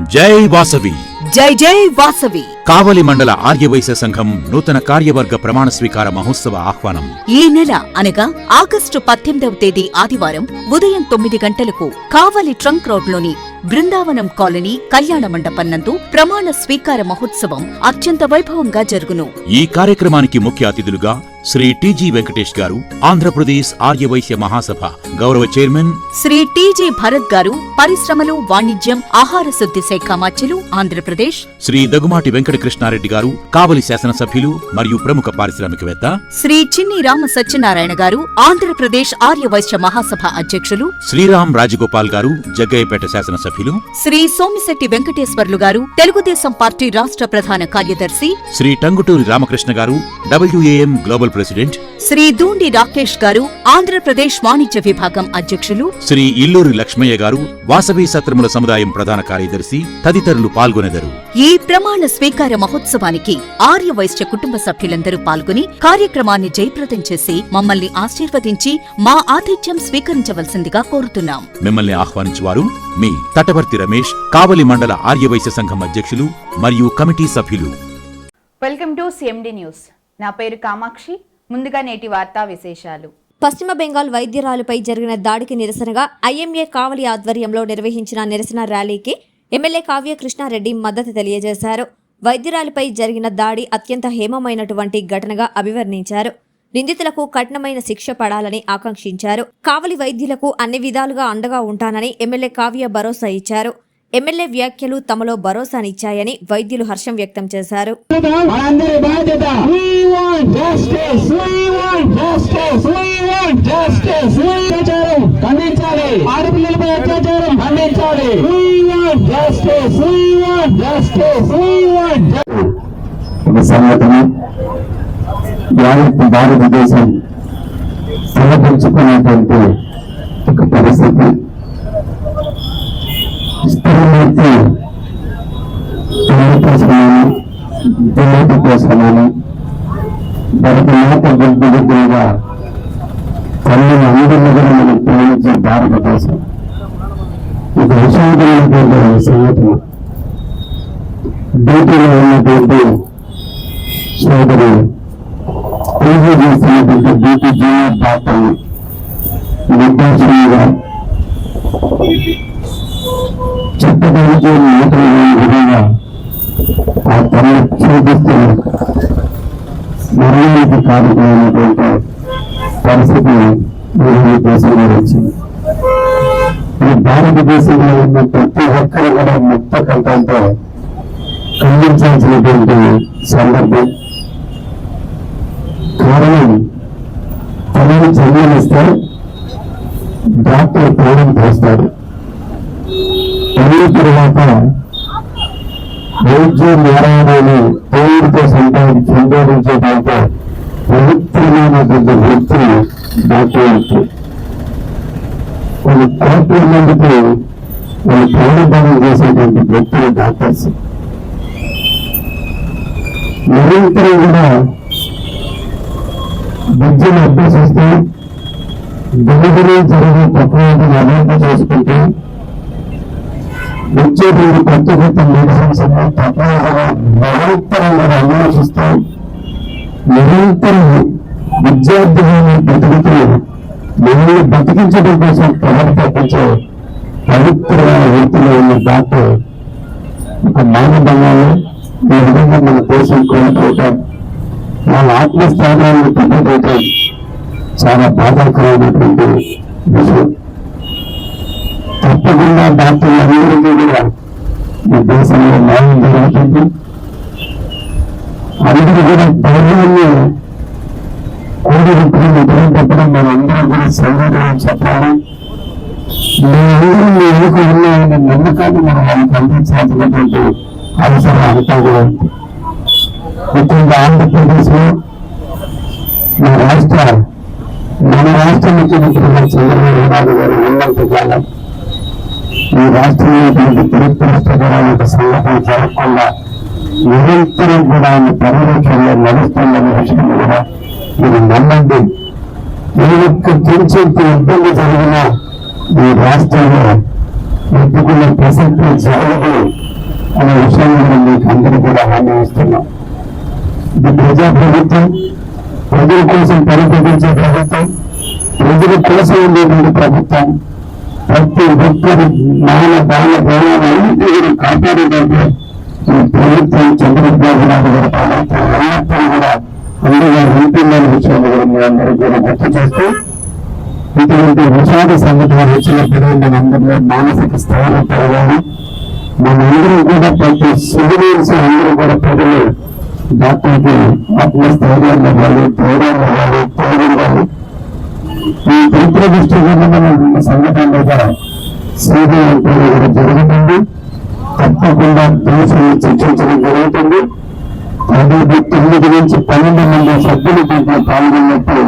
జై వాసవి. జై జై వాసవి. కావలి మండల ఆర్యవైశ్య సంఘం నూతన కార్యవర్గ ప్రమాణ స్వీకార మహోత్సవ ఆహ్వానం. ఈ నెల అనగా ఆగస్టు పద్దెనిమిదవ తేదీ ఆదివారం ఉదయం తొమ్మిది గంటలకు కావలి ట్రంక్ రోడ్లోని బృందావనం కాలనీ కళ్యాణ మండపం నందు ప్రమాణ స్వీకార మహోత్సవం అత్యంత వైభవంగా జరుగును. ఈ కార్యక్రమానికి ముఖ్య అతిథులుగా శ్రీ టిజి వెంకటేష్ గారు ఆంధ్రప్రదేశ్ ఆర్యవైశ్య మహాసభ గౌరవ చైర్మన్ శ్రీ టీజీ భరత్ గారు పరిశ్రమలు వాణిజ్యం ఆహార శుద్ధి శాఖ మాచ్యులు ఆంధ్రప్రదేశ్. శ్రీ దగుమాటి వెంకట కృష్ణారెడ్డి గారు కావలి శాసనసభ్యులు మరియు ప్రముఖ పారిశ్రామికవేత్త. శ్రీ చిన్ని రామ సత్యనారాయణ గారు ఆంధ్రప్రదేశ్ ఆర్యవైశ్య మహాసభ అధ్యక్షులు. శ్రీరామ్ రాజగోపాల్ గారు జగ్గయ్యపేట శాసనసభ్యులు. శ్రీ సోమిశెట్టి వెంకటేశ్వర్లు గారు తెలుగుదేశం పార్టీ రాష్ట్ర ప్రధాన కార్యదర్శి. Sri Tanguturi Ramakrishna garu WAM global president. Sri Doondi Rakesh garu Andhra Pradesh వాణిజ్య విభాగం అధ్యక్షులు. శ్రీ ఇల్లూరి లక్ష్మయ్య గారు వాసవి సత్రముల సముదాయం ప్రధాన కార్యదర్శి తదితరులు పాల్గొనెదరు. ఈ ప్రమాణ స్వీకార మహోత్సవానికి ఆర్య వైశ్య కుటుంబ సభ్యులందరూ పాల్గొని కార్యక్రమాన్ని జయప్రదం చేసి మమ్మల్ని ఆశీర్వదించి మా ఆతిథ్యం స్వీకరించవలసిందిగా కోరుతున్నాం. మిమ్మల్ని ఆహ్వానించువారు మీ తటవర్తి రమేష్ కావలి మండల ఆర్యవైశ్య సంఘం అధ్యక్షులు మరియు కమిటీ సభ్యులు. Welcome to CMD news. నా పేరు కామాక్షి. ముందుగా నేటి వార్తా విశేషాలు. పశ్చిమ బెంగాల్ వైద్యురాలుపై జరిగిన దాడికి నిరసనగా ఐఎంఏ కావలి ఆధ్వర్యంలో నిర్వహించిన నిరసన ర్యాలీకి ఎమ్మెల్యే కావ్య కృష్ణారెడ్డి మద్దతు తెలియజేశారు. వైద్యురాలిపై జరిగిన దాడి అత్యంత హేమమైనటువంటి ఘటనగా అభివర్ణించారు. నిందితులకు కఠినమైన శిక్ష పడాలని ఆకాంక్షించారు. కావలి వైద్యులకు అన్ని విధాలుగా అండగా ఉంటానని ఎమ్మెల్యే కావ్య భరోసా ఇచ్చారు. ఎమ్మెల్యే వ్యాఖ్యలు తమలో భరోసానిచ్చాయని వైద్యులు హర్షం వ్యక్తం చేశారు. సంఘటన భారతదేశం సమర్పించుకునేటువంటి ఒక పరిస్థితి. స్థిరమూర్తి తల్లి కోసమని కోసమని భరత మాత బిడ్డగా తల్లిని అందరినీ కూడా మనం ప్రేమించే భారతదేశం. ఒక విషాదమైనటువంటి సంఘటన. డ్యూటీలో ఉన్నటువంటి సోదరి పూజ చేస్తున్నటువంటి డ్యూటీ జీవన డాక్టర్ని నిర్దేశంగా విధంగా ఆ తల్లి చూపిస్తూ మరణానికి కారణమైనటువంటి పరిస్థితి ఈ దేశంలో వచ్చింది ఈ భారతదేశంలో ఉన్న ప్రతి ఒక్కరు కూడా ముక్త కంఠంతో ఖండించాల్సినటువంటి సందర్భం కారణం తనని జన్మనిస్తే డాక్టర్ ప్రాణం చేస్తారు అయిన తర్వాత వైద్య న్యాయాన్ని దేవుడితో సంపాదించి సంపాదించేటంటే పవిత్రమైనటువంటి వృత్తి డాక్టర్ వృత్తి కొన్ని కోట్ల మందికి వాళ్ళు ప్రాణదానం చేసేటువంటి వ్యక్తులు డాక్టర్స్. నిరంతరం కూడా విద్యను అభ్యసిస్తూ దిగుబడి జరిగే ప్రక్రియను అభివృద్ధి చేసుకుంటూ వచ్చేటువంటి కొత్త కొత్త మెడిసిన్స్ తప్పనిసరిగా నిరంతరంగా అన్వేషిస్తూ నిరంతరం విద్యార్థులను బతుకుతూ మిమ్మల్ని బతికించడం కోసం ప్రజలు తప్పించే పవిత్రమైన వ్యక్తిలో ఉన్న డాక్టర్ ఒక మానవంగానే ఈ విధంగా మన దేశం కోల్పోవటం వాళ్ళ ఆత్మస్థానాన్ని తగ్గిపోవటం చాలా బాధాకరమైనటువంటి విషయం. తప్పకుండా డాక్టర్లందరికీ కూడా ఈ దేశంలో న్యాయం జరుగుతుంది. అందరూ కూడా ధైర్యాన్ని కూడినప్పుడు నిద్రం పెట్టడం మనందరం కూడా సౌకర్యం చెప్పాలి. మేమందరం మీ వెనుక ఉన్నాయనే నమ్మకాన్ని మనం వాళ్ళకి అందించాల్సినటువంటి అవసరం అంతా కూడా ఉంది. ముఖ్యంగా ఆంధ్రప్రదేశ్లో మా రాష్ట్ర మన రాష్ట్ర ముఖ్యమంత్రి చంద్రబాబు నాయుడు గారు ఉన్నంత కాలం ఈ రాష్ట్రంలో దురదృష్టకరమైన సంఘటన జరగకుండా నిరంతరం కూడా ఆయన పర్యవేక్షణలో నడుస్తుందనే విషయం కూడా మీరు నమ్మండి. ఏ ఒక్క కొంచెంత ఇబ్బంది జరిగినా ఈ రాష్ట్రంలో ఎత్తుకున్న ప్రసక్తి జరగదు అనే విషయాన్ని కూడా మీకు అందరూ కూడా హామీ ఇస్తున్నాం. ఇది ప్రజా ప్రభుత్వం ప్రజల కోసం పరిపాలించే ప్రభుత్వం ప్రజల కోసం ఉండేటువంటి ప్రభుత్వం ప్రతి ఒక్కరి మాన బాల గౌరవాన్ని కూడా కాపాడేటట్టు ఈ ప్రభుత్వం చంద్రబాబు నాయుడు గారి ప్రభుత్వం ఎల్లప్పుడూ కూడా అందులో ఉంటుందనే విషయాన్ని కూడా మీ అందరికీ కూడా గుర్తు చేస్తూ ఇటువంటి విషాద సంఘటన వచ్చినప్పుడు మనందరిలో మానసిక స్థాయిలో పెరగాలి మనందరం కూడా ప్రతి సివిలియన్స్ అందరూ కూడా ప్రజలు డాక్టర్కి ఆత్మస్థైర్యాన్ని ఇవ్వాలి ధైర్యాన్ని ఇవ్వాలి తోడుండాలి ఈ దురదృష్టి దృష్టి సంఘటన మీద సిబిఐ జరుగుతుంది. తప్పకుండా దేశం చర్చించడం జరుగుతుంది. పది తొమ్మిది నుంచి పన్నెండు మంది సభ్యులు దీంట్లో పాల్గొన్నప్పుడు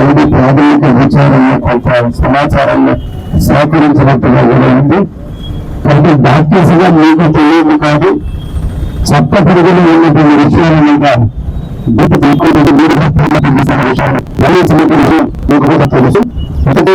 ఐదు ప్రాథమిక విచారణలో కొంత సమాచారాన్ని సేకరించినట్టుగా కూడా ఉంది. ప్రతి డాక్టర్స్ మీకు తెలియదు కాదు. చట్టపరిధిలో ఉన్నటువంటి విషయాల మీద గుర్తు తీసుకుంటే మీరు పూర్తి చేసిన విషయాలు మళ్ళీ చిన్న విషయం మీకు కూడా తెలుసు ఒకటి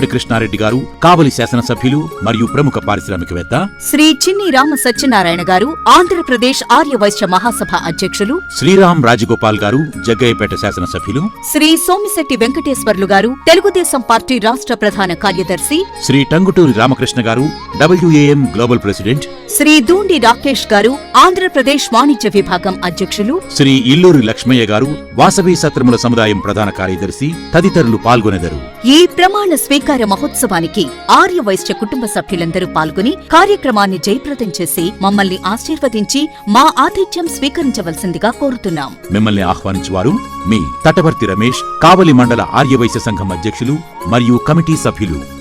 కృష్ణారెడ్డి గారు కావలి శాసనసభ్యులు మరియు ప్రముఖ పారిశ్రామికవేత్త శ్రీ చిన్ని రామ సత్యనారాయణ గారు ఆంధ్రప్రదేశ్ ఆర్యవైశ్య మహాసభ అధ్యక్షులు శ్రీరామ్ రాజగోపాల్ గారు జగ్గయ్యపేట శాసనసభ్యులు శ్రీ సోమిశెట్టి వెంకటేశ్వర్లు గారు తెలుగుదేశం పార్టీ రాష్ట్ర ప్రధాన కార్యదర్శి Sri Tanguturi Ramakrishna garu WAM global president Sri Doondi Rakesh garu Andhra Pradesh వాణిజ్య విభాగం అధ్యక్షులు శ్రీ ఇల్లూరి లక్ష్మయ్య గారు వాసవి సత్రముల సముదాయం ప్రధాన కార్యదర్శి తదితరులు పాల్గొనెదరు. ఈ ప్రమాణ స్వీకార మహోత్సవానికి ఆర్య వైశ్య కుటుంబ సభ్యులందరూ పాల్గొని కార్యక్రమాన్ని జయప్రదం చేసి మమ్మల్ని ఆశీర్వదించి మా ఆతిథ్యం స్వీకరించవలసిందిగా కోరుతున్నాం. మిమ్మల్ని ఆహ్వానించువారు మీ తటవర్తి రమేష్ కావలి మండల ఆర్యవైశ్య సంఘం అధ్యక్షులు మరియు కమిటీ సభ్యులు.